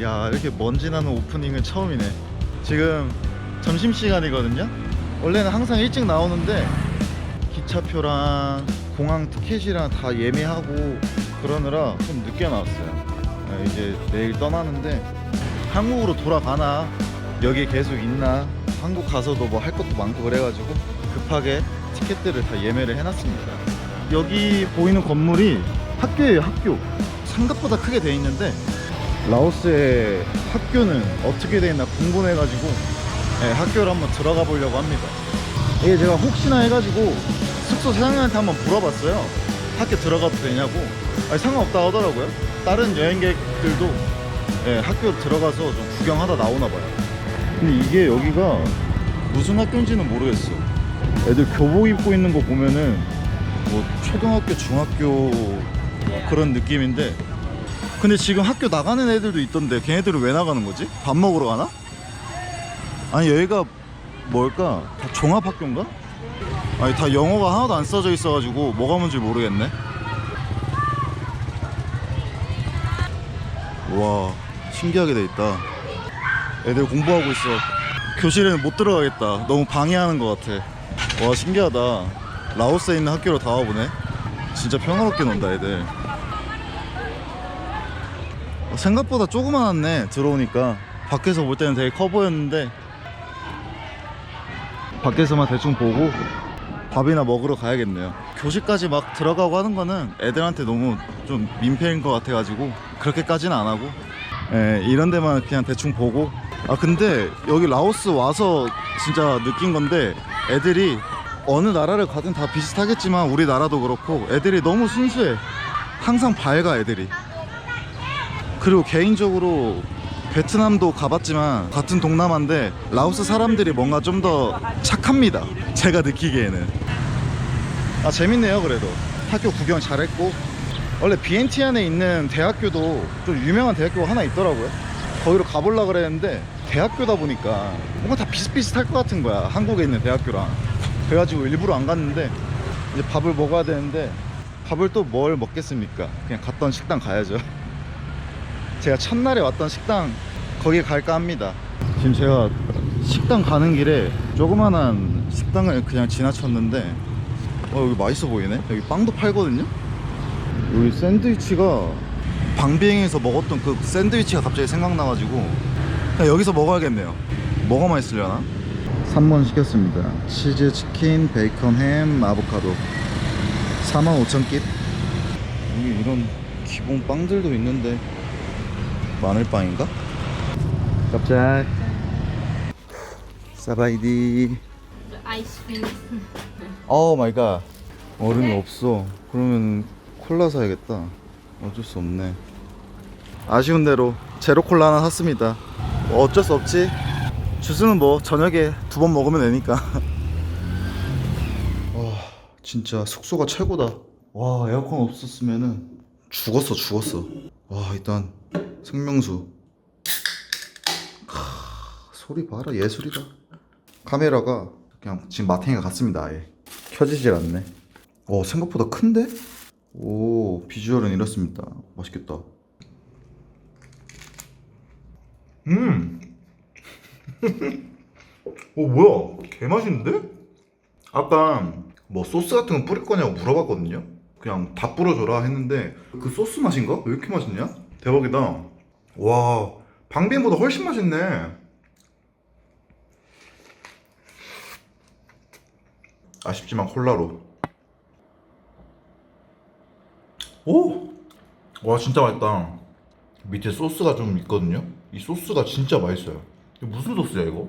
야 이렇게 먼지 나는 오프닝은 처음이네. 지금 점심시간이거든요? 원래는 항상 일찍 나오는데 기차표랑 공항 티켓이랑 다 예매하고 그러느라 좀 늦게 나왔어요. 아, 이제 내일 떠나는데 한국으로 돌아가나? 여기 계속 있나? 한국 가서도 뭐 할 것도 많고 그래가지고 급하게 티켓들을 다 예매를 해놨습니다. 여기 보이는 건물이 학교예요 학교. 생각보다 크게 돼 있는데 라오스의 학교는 어떻게 돼 있나 궁금해가지고 네, 학교를 한번 들어가 보려고 합니다. 이게 제가 혹시나 해가지고 숙소 사장님한테 한번 물어봤어요. 학교 들어가도 되냐고. 아니, 상관없다 하더라고요. 다른 여행객들도 네, 학교 들어가서 좀 구경하다 나오나 봐요. 근데 이게 여기가 무슨 학교인지는 모르겠어 애들 교복 입고 있는 거 보면은 뭐 초등학교 중학교 그런 느낌인데 근데 지금 학교 나가는 애들도 있던데 걔네들은 왜 나가는 거지? 밥 먹으러 가나? 아니 여기가 뭘까? 다 종합학교인가? 아니 다 영어가 하나도 안 써져 있어가지고 뭐가 뭔지 모르겠네 와 신기하게 돼 있다 애들 공부하고 있어 교실에는 못 들어가겠다 너무 방해하는 것 같아 와 신기하다 라오스에 있는 학교로 다 와보네 진짜 평화롭게 논다 애들 어, 생각보다 조그만하네 들어오니까 밖에서 볼 때는 되게 커 보였는데 밖에서만 대충 보고 밥이나 먹으러 가야겠네요. 교실까지 막 들어가고 하는 거는 애들한테 너무 좀 민폐인 것 같아가지고 그렇게까지는 안 하고 예, 이런 데만 그냥 대충 보고. 아 근데 여기 라오스 와서 진짜 느낀 건데 애들이 어느 나라를 가든 다 비슷하겠지만 우리나라도 그렇고 애들이 너무 순수해. 항상 밝아 애들이 그리고 개인적으로 베트남도 가봤지만 같은 동남아인데 라오스 사람들이 뭔가 좀 더 착합니다. 제가 느끼기에는. 아 재밌네요 그래도. 학교 구경 잘했고. 원래 비엔티안에 있는 대학교도 좀 유명한 대학교가 하나 있더라고요. 거기로 가보려고 그랬는데 대학교다 보니까 뭔가 다 비슷비슷할 것 같은 거야 한국에 있는 대학교랑. 그래가지고 일부러 안 갔는데 이제 밥을 먹어야 되는데 밥을 또 뭘 먹겠습니까? 그냥 갔던 식당 가야죠 제가 첫날에 왔던 식당 거기 갈까 합니다. 지금 제가 식당 가는 길에 조그만한 식당을 그냥 지나쳤는데 어 여기 맛있어 보이네? 여기 빵도 팔거든요? 여기 샌드위치가 방비행에서 먹었던 그 샌드위치가 갑자기 생각나가지고 여기서 먹어야겠네요. 뭐가 맛있으려나? 3번 시켰습니다. 치즈 치킨 베이컨 햄 아보카도. 45,000깃 여기 이런 기본 빵들도 있는데 마늘빵인가? 깜짝 사바이디. cream. 오 마이 갓 얼음이 없어. 그러면 콜라 사야겠다. 어쩔 수 없네. 아쉬운 대로 제로 콜라 하나 샀습니다. 뭐 어쩔 수 없지. 주스는 뭐 저녁에 두 번 먹으면 되니까. 와 진짜 숙소가 최고다. 와 에어컨 없었으면은 죽었어 죽었어. 와 일단 생명수. 크, 소리 봐라 예술이다. 카메라가 그냥 지금 마탱이가 같습니다 아예. 켜지질 않네. 어 생각보다 큰데? 오 비주얼은 이렇습니다. 맛있겠다. 음! 오 뭐야? 개 맛있는데? 아까 뭐 소스 같은 거 뿌릴 거냐고 물어봤거든요? 그냥 다 뿌려줘라 했는데 그 소스 맛인가? 왜 이렇게 맛있냐? 대박이다. 와 방비행보다 훨씬 맛있네. 아쉽지만 콜라로. 오! 와 진짜 맛있다. 밑에 소스가 좀 있거든요? 이 소스가 진짜 맛있어요. 이거 무슨 소스야 이거?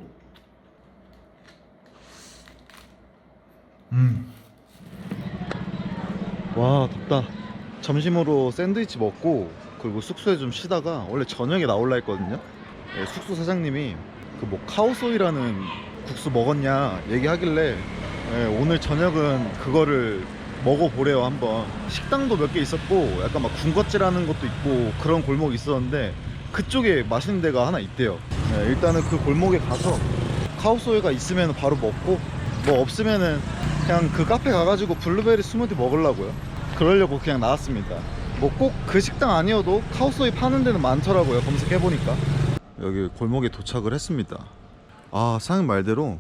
음 와 덥다. 점심으로 샌드위치 먹고 그리고 숙소에 좀 쉬다가 원래 저녁에 나올라 했거든요. 예, 숙소 사장님이 그 뭐 카오소이라는 국수 먹었냐 얘기하길래 예, 오늘 저녁은 그거를 먹어보래요 한번. 식당도 몇 개 있었고 약간 막 군것질하는 것도 있고 그런 골목이 있었는데 그쪽에 맛있는 데가 하나 있대요. 예, 일단은 그 골목에 가서 카오소이가 있으면 바로 먹고 뭐 없으면은 그냥 그 카페 가가지고 블루베리 스무디 먹으려고요. 그러려고 그냥 나왔습니다 뭐 꼭 그 식당 아니어도 카오소이 파는 데는 많더라고요 검색해보니까. 여기 골목에 도착을 했습니다. 아 사장님 말대로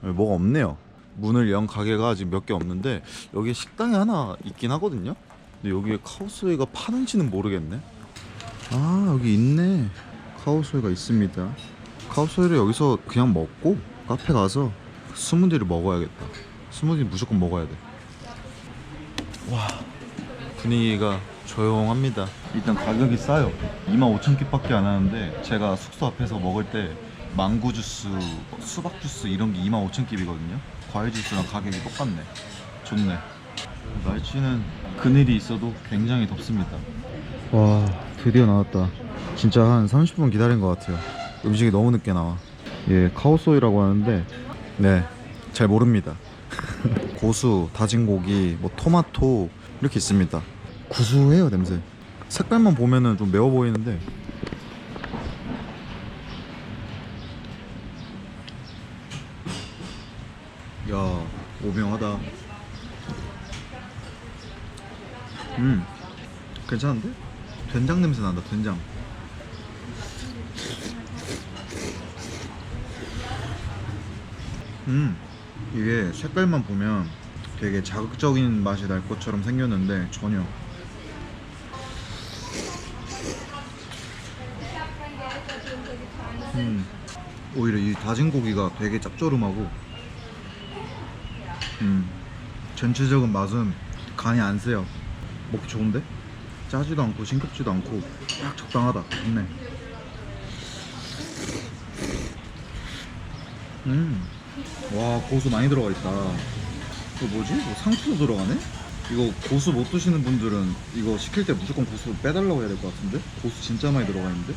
뭐가 없네요. 문을 연 가게가 아직 몇 개 없는데 여기 식당이 하나 있긴 하거든요? 근데 여기에 카오소이가 파는지는 모르겠네. 아 여기 있네. 카오소이가 있습니다. 카오소이를 여기서 그냥 먹고 카페 가서 스무디를 먹어야겠다. 스무디 무조건 먹어야 돼. 와 분위기가 조용합니다. 일단 가격이 싸요. 25,000킵밖에 안 하는데 제가 숙소 앞에서 먹을 때 망고 주스, 수박 주스 이런 게 25,000킵이거든요. 과일 주스랑 가격이 똑같네. 좋네. 날씨는 그늘이 있어도 굉장히 덥습니다. 와 드디어 나왔다. 진짜 한 30분 기다린 것 같아요. 음식이 너무 늦게 나와. 예 카오소이라고 하는데 네 잘 모릅니다. 고수, 다진 고기, 뭐 토마토 이렇게 있습니다 구수해요 냄새. 색깔만 보면은 좀 매워 보이는데. 야 오명하다. 음 괜찮은데? 된장 냄새 난다 된장. 음 이게 색깔만 보면 되게 자극적인 맛이 날 것처럼 생겼는데 전혀 오히려 이 다진 고기가 되게 짭조름하고 음 전체적인 맛은 간이 안 세요 먹기 좋은데? 짜지도 않고 싱겁지도 않고 딱 적당하다 좋네 음와 고수 많이 들어가 있다 이거 뭐지? 뭐 상추도 들어가네? 이거 고수 못 드시는 분들은 이거 시킬 때 무조건 고수 빼달라고 해야 될 것 같은데? 고수 진짜 많이 들어가 있는데?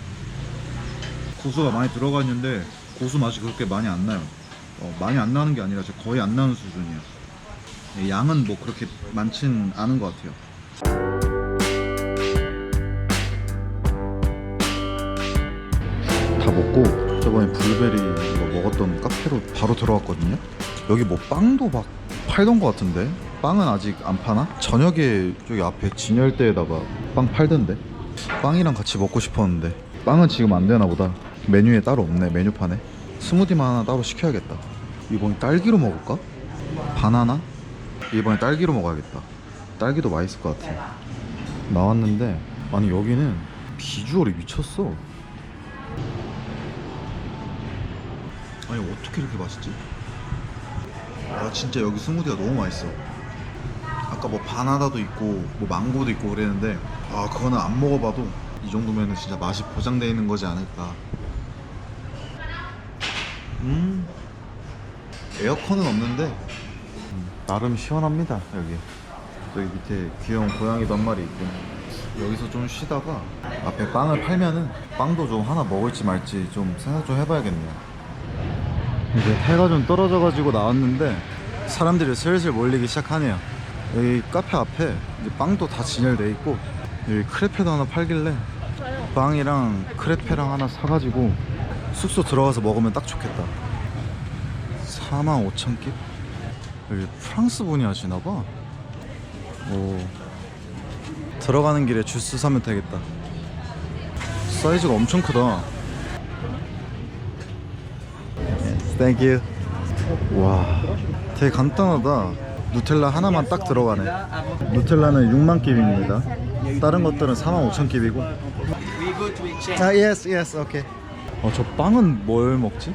고수가 많이 들어가 있는데 고수 맛이 그렇게 많이 안 나요. 어, 많이 안 나는 게 아니라 거의 안 나는 수준이야 예, 양은 뭐 그렇게 많진 않은 것 같아요. 다 먹고 저번에 블루베리 먹었던 카페로 바로 들어왔거든요. 여기 뭐 빵도 막 팔던 것 같은데? 빵은 아직 안 파나? 저녁에 저기 앞에 진열대에다가 빵 팔던데? 빵이랑 같이 먹고 싶었는데. 빵은 지금 안 되나 보다 메뉴에 따로 없네. 메뉴판에. 스무디만 하나 따로 시켜야겠다. 이번에 딸기로 먹을까? 바나나? 이번에 딸기로 먹어야겠다. 딸기도 맛있을 것 같아. 나왔는데 아니 여기는 비주얼이 미쳤어. 아니 어떻게 이렇게 맛있지? 아 진짜 여기 스무디가 너무 맛있어. 아까 뭐 바나나도 있고 뭐 망고도 있고 그랬는데 아 그거는 안 먹어봐도 이 정도면은 진짜 맛이 보장되어 있는 거지 않을까 음. 에어컨은 없는데. 음, 나름 시원합니다 여기. 여기 밑에 귀여운 고양이도 한 마리 있고. 여기서 좀 쉬다가 앞에 빵을 팔면은 빵도 좀 하나 먹을지 말지 좀 생각 좀 해봐야겠네요. 이제 해가 좀 떨어져가지고 나왔는데 사람들이 슬슬 몰리기 시작하네요. 여기 카페 앞에 빵도 다 진열돼 있고 여기 크레페도 하나 팔길래 빵이랑 크레페랑 하나 사가지고 숙소 들어가서 먹으면 딱 좋겠다. 45,000끼? 여기 프랑스 분이 하시나봐. 오. 들어가는 길에 주스 사면 되겠다. 사이즈가 엄청 크다. 땡큐 와 되게 간단하다. 누텔라 하나만 딱 들어가네. 누텔라는 6만 깁입니다. 다른 것들은 4만 5천 깁이고. We go to exchange. 아 예스 예스 오케이 어 저 빵은 뭘 먹지?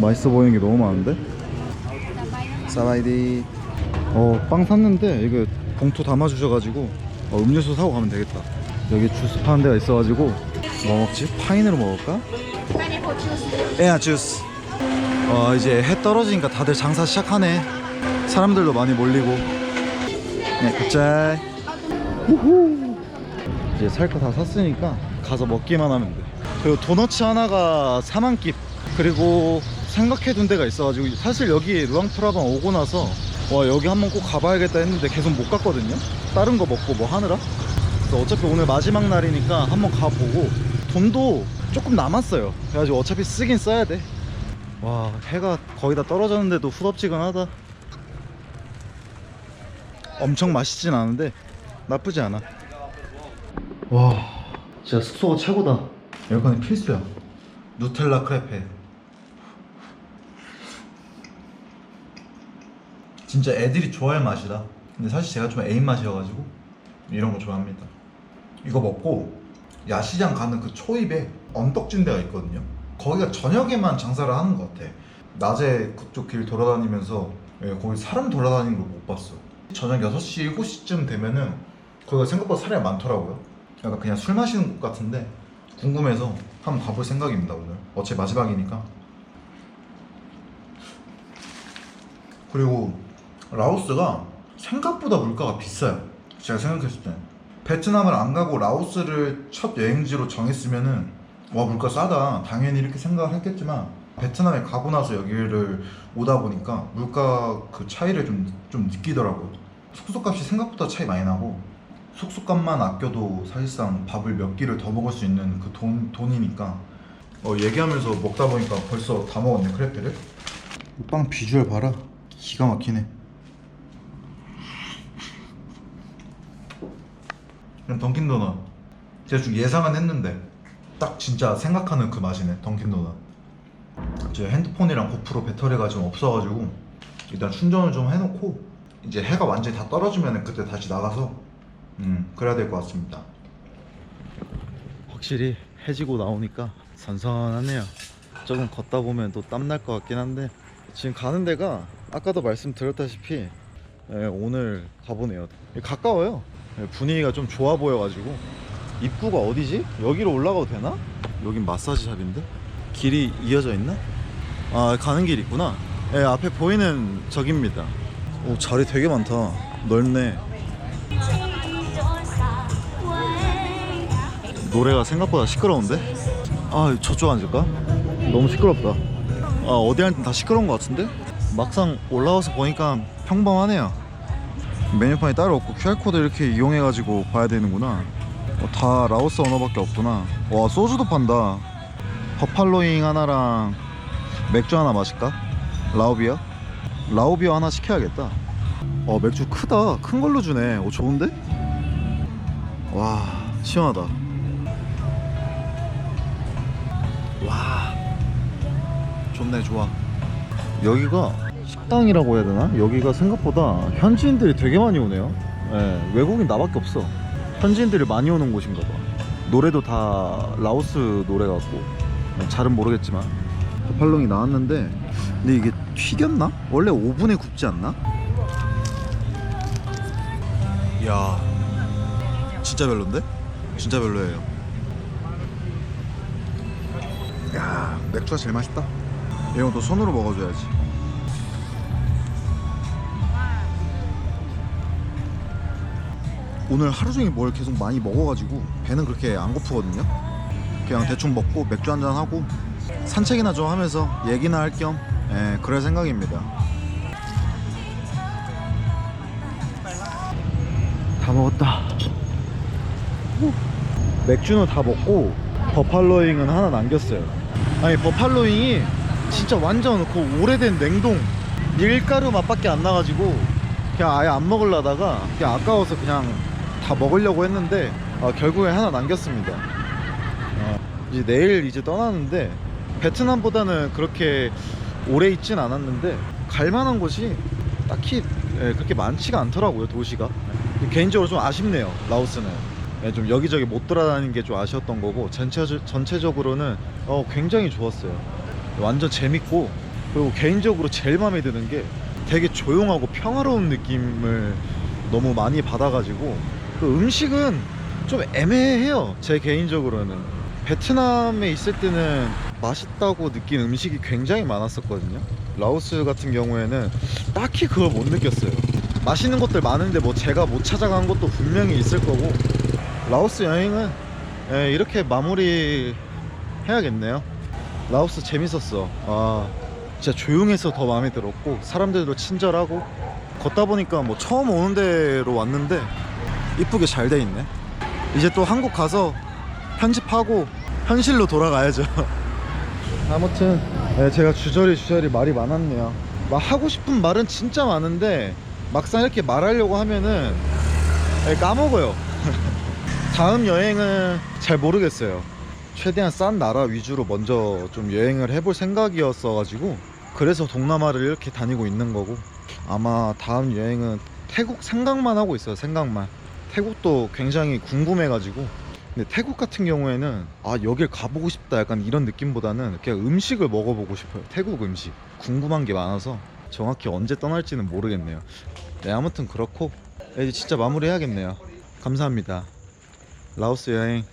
맛있어 보이는 게 너무 많은데? 사바이디 어 빵 샀는데 이거 봉투 담아주셔가지고 어, 음료수 사고 가면 되겠다 여기 주스 파는 데가 있어가지고 뭐 먹지? 파인으로 먹을까? 파인애플 주스. 에야 주스 어 이제 해 떨어지니까 다들 장사 시작하네 사람들도 많이 몰리고 네 굿잘 후후 이제 살 거 다 샀으니까 가서 먹기만 하면 돼. 그리고 도너츠 하나가 4만 깁 그리고 생각해둔 데가 있어가지고 사실 여기 루앙프라방 오고 나서 와 여기 한번 꼭 가봐야겠다 했는데 계속 못 갔거든요. 다른 거 먹고 뭐 하느라? 그래서 어차피 오늘 마지막 날이니까 한번 가보고 돈도 조금 남았어요. 그래가지고 어차피 쓰긴 써야 돼와 해가 거의 다 떨어졌는데도 후덥지근하다. 엄청 맛있진 않은데 나쁘지 않아 와. 진짜 숙소가 최고다. 에어컨이 필수야. 누텔라 크레페. 진짜 애들이 좋아할 맛이다. 근데 사실 제가 좀 애인 맛이어가지고 이런 거 좋아합니다. 이거 먹고 야시장 가는 그 초입에 언덕진 데가 있거든요. 거기가 저녁에만 장사를 하는 것 같아. 낮에 그쪽 길 돌아다니면서 예, 거기 사람 돌아다니는 걸 못 봤어. 저녁 6시 7시쯤 되면은 거기가 생각보다 사람이 많더라고요 약간 그냥 술 마시는 곳 같은데 궁금해서 한번 가볼 생각입니다 오늘. 어차피 마지막이니까. 그리고 라오스가 생각보다 물가가 비싸요. 제가 생각했을 때. 베트남을 안 가고 라오스를 첫 여행지로 정했으면은 와 물가 싸다. 당연히 이렇게 생각을 했겠지만 베트남에 가고 나서 여기를 오다 보니까 물가 그 차이를 좀, 좀 느끼더라고요. 숙소값이 생각보다 차이 많이 나고 숙소값만 아껴도 사실상 밥을 몇 끼를 더 먹을 수 있는 그 돈, 돈이니까. 어, 얘기하면서 먹다 보니까 벌써 다 먹었네 크레페를 이빵 비주얼 봐라. 기가 막히네. 그냥 던킨도넛. 제가 좀 예상은 했는데 딱 진짜 생각하는 그 맛이네 던킨도넛. 제 핸드폰이랑 고프로 배터리가 좀 없어가지고 일단 충전을 좀 해놓고 이제 해가 완전히 다 떨어지면 그때 다시 나가서 음 그래야 될 것 같습니다. 확실히 해지고 나오니까 선선하네요. 조금 걷다 보면 또 땀 날 것 같긴 한데 지금 가는 데가 아까도 말씀드렸다시피 예, 오늘 가보네요. 가까워요. 예, 분위기가 좀 좋아 보여가지고. 입구가 어디지? 여기로 올라가도 되나? 여긴 마사지 샵인데? 길이 이어져 있나? 아 가는 길 있구나. 예, 앞에 보이는 저깁니다. 오 자리 되게 많다. 넓네 노래가 생각보다 시끄러운데? 아 저쪽 앉을까? 너무 시끄럽다 아 어디 앉든 다 시끄러운 것 같은데? 막상 올라와서 보니까 평범하네요 메뉴판이 따로 없고 QR코드 이렇게 이용해가지고 봐야 되는구나 어, 다 라오스 언어밖에 없구나 와 소주도 판다 버팔로잉 하나랑 맥주 하나 마실까? 라오비어? 라오비어 하나 시켜야겠다 어 맥주 크다 큰 걸로 주네 오 좋은데? 와 시원하다 좋네 좋아 여기가 식당이라고 해야 되나? 여기가 생각보다 현지인들이 되게 많이 오네요 예, 외국인 나밖에 없어 현지인들이 많이 오는 곳인가 봐 노래도 다 라오스 노래 같고 잘은 모르겠지만 버팔롱이 나왔는데 근데 이게 튀겼나? 원래 오븐에 굽지 않나? 이야 진짜 별론데? 진짜 별로예요 야 맥주가 제일 맛있다 이건 또 손으로 먹어줘야지. 오늘 하루 종일 뭘 계속 많이 먹어가지고 배는 그렇게 안 고프거든요. 그냥 대충 먹고 맥주 한잔 하고 산책이나 좀 하면서 얘기나 할 겸 예, 그럴 생각입니다. 다 먹었다. 후. 맥주는 다 먹고 버팔로잉은 하나 남겼어요. 아니 버팔로잉이 진짜 완전 그 오래된 냉동 밀가루 맛밖에 안 나가지고 그냥 아예 안 먹으려다가 그냥 아까워서 그냥 다 먹으려고 했는데 아, 결국에 하나 남겼습니다. 어, 이제 내일 이제 떠나는데 베트남보다는 그렇게 오래 있진 않았는데 갈 만한 곳이 딱히 예, 그렇게 많지가 않더라고요 도시가. 개인적으로 좀 아쉽네요 라오스는. 예, 좀 여기저기 못 돌아다니는 게 좀 아쉬웠던 거고 전체, 전체적으로는 어, 굉장히 좋았어요 완전 재밌고 그리고 개인적으로 제일 마음에 드는 게 되게 조용하고 평화로운 느낌을 너무 많이 받아가지고 그 음식은 좀 애매해요 제 개인적으로는. 베트남에 있을 때는 맛있다고 느낀 음식이 굉장히 많았었거든요. 라오스 같은 경우에는 딱히 그걸 못 느꼈어요. 맛있는 것들 많은데 뭐 제가 못 찾아간 것도 분명히 있을 거고 라오스 여행은 예, 이렇게 마무리 해야겠네요 라오스 재밌었어 아 진짜 조용해서 더 마음에 들었고 사람들도 친절하고 걷다 보니까 뭐 처음 오는 데로 왔는데 이쁘게 잘 돼 있네 이제 또 한국 가서 편집하고 현실로 돌아가야죠 아무튼 네, 제가 주저리 주저리 말이 많았네요 막 하고 싶은 말은 진짜 많은데 막상 이렇게 말하려고 하면은 예, 까먹어요. 다음 여행은 잘 모르겠어요. 최대한 싼 나라 위주로 먼저 좀 여행을 해볼 생각이었어 가지고 그래서 동남아를 이렇게 다니고 있는 거고 아마 다음 여행은 태국 생각만 하고 있어요. 생각만. 태국도 굉장히 궁금해 가지고 근데 태국 같은 경우에는 아 여길 가보고 싶다 약간 이런 느낌보다는 그냥 음식을 먹어보고 싶어요. 태국 음식 궁금한 게 많아서 정확히 언제 떠날지는 모르겠네요. 네 아무튼 그렇고 이제 진짜 마무리 해야겠네요. 감사합니다. 라오스 여행